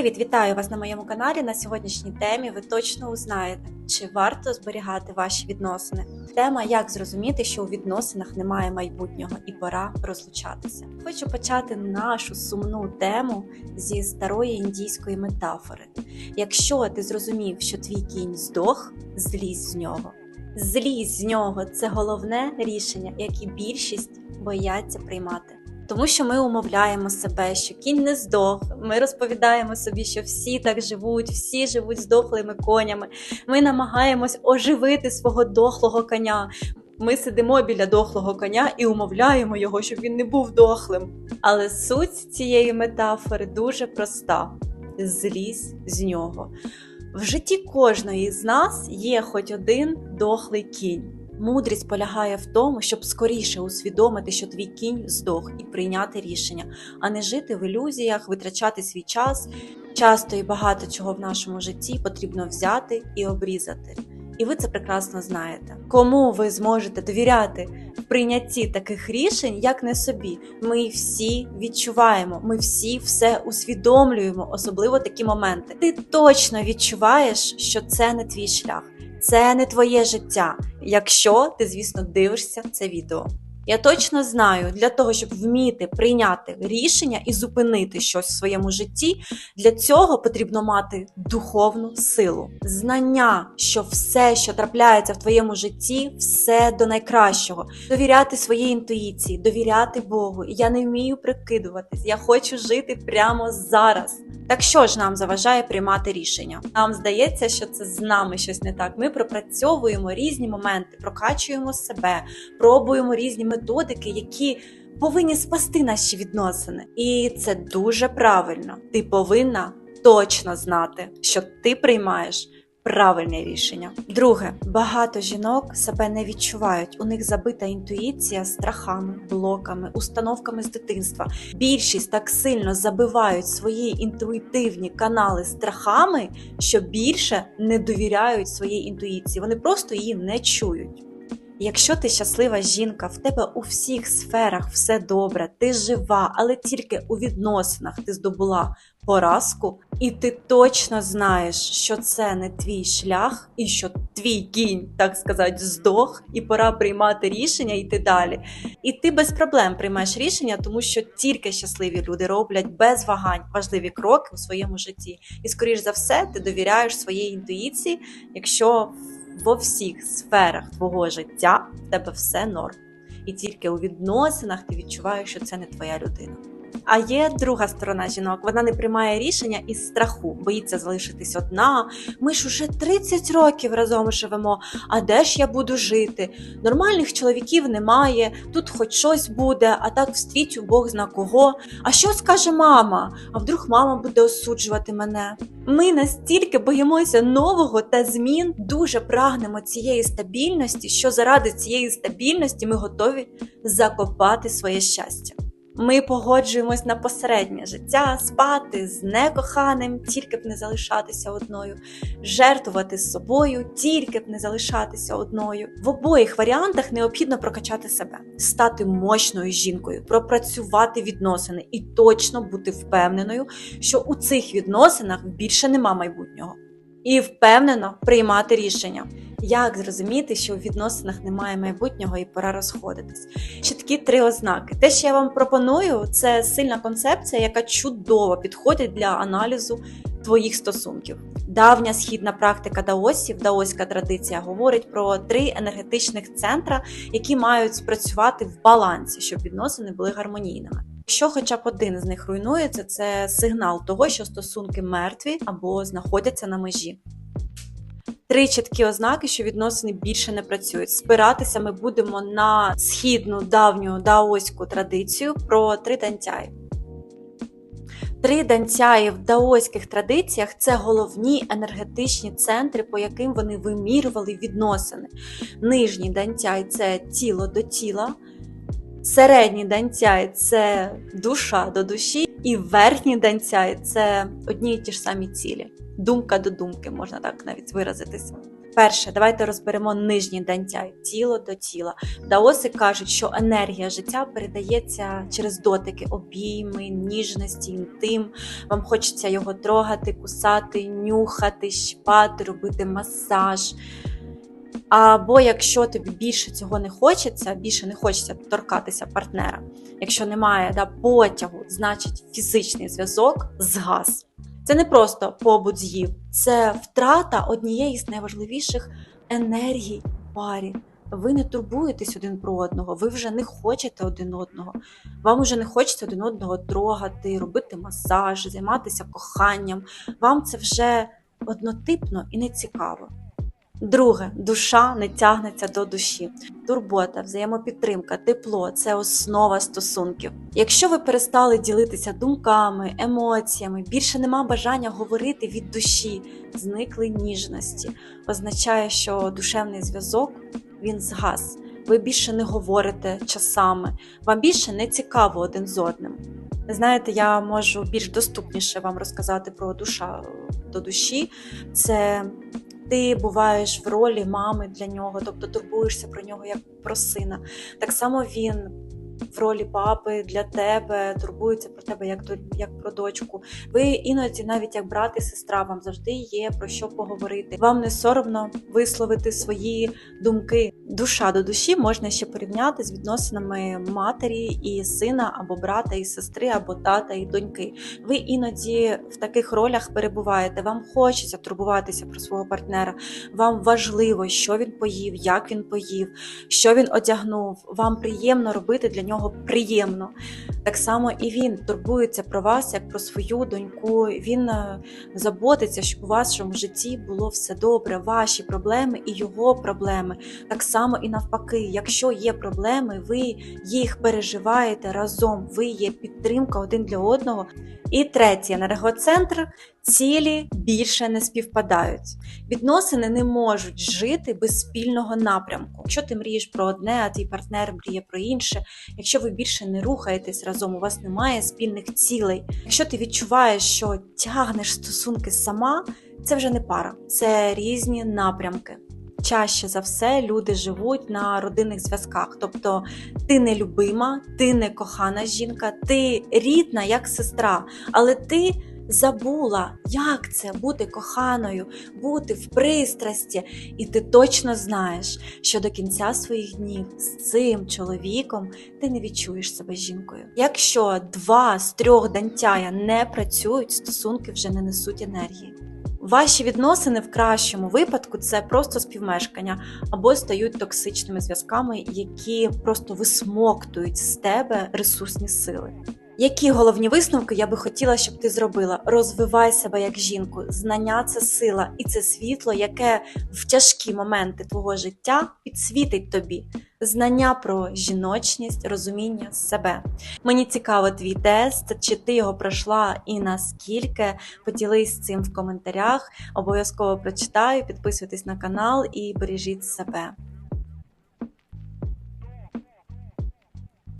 Привіт, вітаю вас на моєму каналі. На сьогоднішній темі ви точно узнаєте, чи варто зберігати ваші відносини. Тема як зрозуміти, що у відносинах немає майбутнього і пора розлучатися. Хочу почати нашу сумну тему зі старої індійської метафори. Якщо ти зрозумів, що твій кінь здох, злізь з нього. Злізь з нього це головне рішення, яке більшість бояться приймати. Тому що ми умовляємо себе, що кінь не здох. Ми розповідаємо собі, що всі так живуть, всі живуть здохлими конями. Ми намагаємось оживити свого дохлого коня. Ми сидимо біля дохлого коня і умовляємо його, щоб він не був дохлим. Але суть цієї метафори дуже проста: злізь з нього. В житті кожної з нас є хоч один дохлий кінь. Мудрість полягає в тому, щоб скоріше усвідомити, що твій кінь здох, і прийняти рішення, а не жити в ілюзіях, витрачати свій час. Часто і багато чого в нашому житті потрібно взяти і обрізати. І ви це прекрасно знаєте. Кому ви зможете довіряти в прийнятті таких рішень, як не собі? Ми всі відчуваємо, ми всі все усвідомлюємо, особливо такі моменти. Ти точно відчуваєш, що це не твій шлях. Це не твоє життя, якщо ти, звісно, дивишся це відео. Я точно знаю, для того, щоб вміти прийняти рішення і зупинити щось в своєму житті, для цього потрібно мати духовну силу, знання, що все, що трапляється в твоєму житті, все до найкращого, довіряти своїй інтуїції, довіряти Богу. Я не вмію прикидуватись, я хочу жити прямо зараз. Так що ж нам заважає приймати рішення? Нам здається, що це з нами щось не так. Ми пропрацьовуємо різні моменти, прокачуємо себе, пробуємо різні методики, які повинні спасти наші відносини. І це дуже правильно. Ти повинна точно знати, що ти приймаєш. Правильне рішення. Друге, багато жінок себе не відчувають. У них забита інтуїція страхами, блоками, установками з дитинства. Більшість так сильно забивають свої інтуїтивні канали страхами, що більше не довіряють своїй інтуїції. Вони просто її не чують. Якщо ти щаслива жінка, в тебе у всіх сферах все добре, ти жива, але тільки у відносинах ти здобула поразку, і ти точно знаєш, що це не твій шлях, і що твій кінь, так сказати, здох, і пора приймати рішення йти далі. І ти без проблем приймаєш рішення, тому що тільки щасливі люди роблять без вагань важливі кроки у своєму житті. І, скоріш за все, ти довіряєш своїй інтуїції, якщо во всіх сферах твого життя в тебе все норм. І тільки у відносинах ти відчуваєш, що це не твоя людина. А є друга сторона жінок, вона не приймає рішення із страху, боїться залишитись одна. Ми ж уже 30 років разом живемо. А де ж я буду жити? Нормальних чоловіків немає, тут хоч щось буде, а так встрічу Бог зна кого. А що скаже мама? А вдруг мама буде осуджувати мене? Ми настільки боїмося нового та змін, дуже прагнемо цієї стабільності, що заради цієї стабільності ми готові закопати своє щастя. Ми погоджуємось на посереднє життя, спати з некоханим, тільки б не залишатися одною, жертвувати з собою, тільки б не залишатися одною. В обоїх варіантах необхідно прокачати себе, стати мощною жінкою, пропрацювати відносини і точно бути впевненою, що у цих відносинах більше нема майбутнього. І впевнено приймати рішення. Як зрозуміти, що у відносинах немає майбутнього і пора розходитись? Чіткі три ознаки. Те, що я вам пропоную, це сильна концепція, яка чудово підходить для аналізу твоїх стосунків. Давня східна практика даосів, даоська традиція говорить про три енергетичних центра, які мають спрацювати в балансі, щоб відносини були гармонійними. Якщо хоча б один з них руйнується, це сигнал того, що стосунки мертві або знаходяться на межі. Три чіткі ознаки, що відносини більше не працюють. Спиратися ми будемо на східну давню даоську традицію про три дантяї. Три данцяї в даоських традиціях це головні енергетичні центри, по яким вони вимірювали відносини. Нижній данцяй це тіло до тіла, середній данцяй це душа до душі, і верхній данцяй це одні і ті ж самі цілі. Думка до думки, можна так навіть виразитися. Перше, давайте розберемо нижній дантяй тіло до тіла. Даоси кажуть, що енергія життя передається через дотики, обійми, ніжності, інтим. Вам хочеться його трогати, кусати, нюхати, щипати, робити масаж. Або якщо тобі більше цього не хочеться, більше не хочеться торкатися партнера. Якщо немає да, потягу, значить фізичний зв'язок згас. Це не просто побут з'їв, це втрата однієї з найважливіших енергій парі. Ви не турбуєтесь один про одного, ви вже не хочете один одного. Вам вже не хочеться один одного трогати, робити масаж, займатися коханням. Вам це вже однотипно і не цікаво. Друге, душа не тягнеться до душі. Турбота, взаємопідтримка, тепло це основа стосунків. Якщо ви перестали ділитися думками, емоціями, більше нема бажання говорити від душі, зникли ніжності, означає, що душевний зв'язок він згас. Ви більше не говорите часами, вам більше не цікаво один з одним. Знаєте, я можу більш доступніше вам розказати про душа до душі. Це ти буваєш в ролі мами для нього, тобто турбуєшся про нього як про сина. Так само він в ролі папи для тебе, турбується про тебе як як про дочку. Ви іноді, навіть як брат і сестра, вам завжди є про що поговорити. Вам не соромно висловити свої думки. Душа до душі можна ще порівняти з відносинами матері і сина, або брата і сестри, або тата і доньки. Ви іноді в таких ролях перебуваєте. Вам хочеться турбуватися про свого партнера. Вам важливо, що він поїв, як він поїв, що він одягнув. Вам приємно робити для нього приємно. Так само і він турбується про вас як про свою доньку. Він е, заботиться, щоб у вашому житті було все добре, ваші проблеми і його проблеми. Так само і навпаки, якщо є проблеми, ви їх переживаєте разом, ви є підтримка один для одного. І третє, енергоцентр цілі більше не співпадають. Відносини не можуть жити без спільного напрямку. Якщо ти мрієш про одне, а твій партнер мріє про інше. Якщо ви більше не рухаєтесь разом, у вас немає спільних цілей. Якщо ти відчуваєш, що тягнеш стосунки сама, це вже не пара, це різні напрямки. Чаще за все люди живуть на родинних зв'язках, тобто ти не любима, ти не кохана жінка, ти рідна як сестра, але ти забула, як це бути коханою, бути в пристрасті, і ти точно знаєш, що до кінця своїх днів з цим чоловіком ти не відчуєш себе жінкою. Якщо два з трьох дантяя не працюють, стосунки вже не несуть енергії. Ваші відносини в кращому випадку це просто співмешкання або стають токсичними зв'язками, які просто висмоктують з тебе ресурсні сили. Які головні висновки я би хотіла, щоб ти зробила? Розвивай себе як жінку. Знання це сила, і це світло, яке в тяжкі моменти твого життя підсвітить тобі. Знання про жіночність, розуміння себе. Мені цікаво твій тест, чи ти його пройшла і наскільки. Поділись цим в коментарях. Обов'язково прочитаю, підписуйтесь на канал і бережіть себе.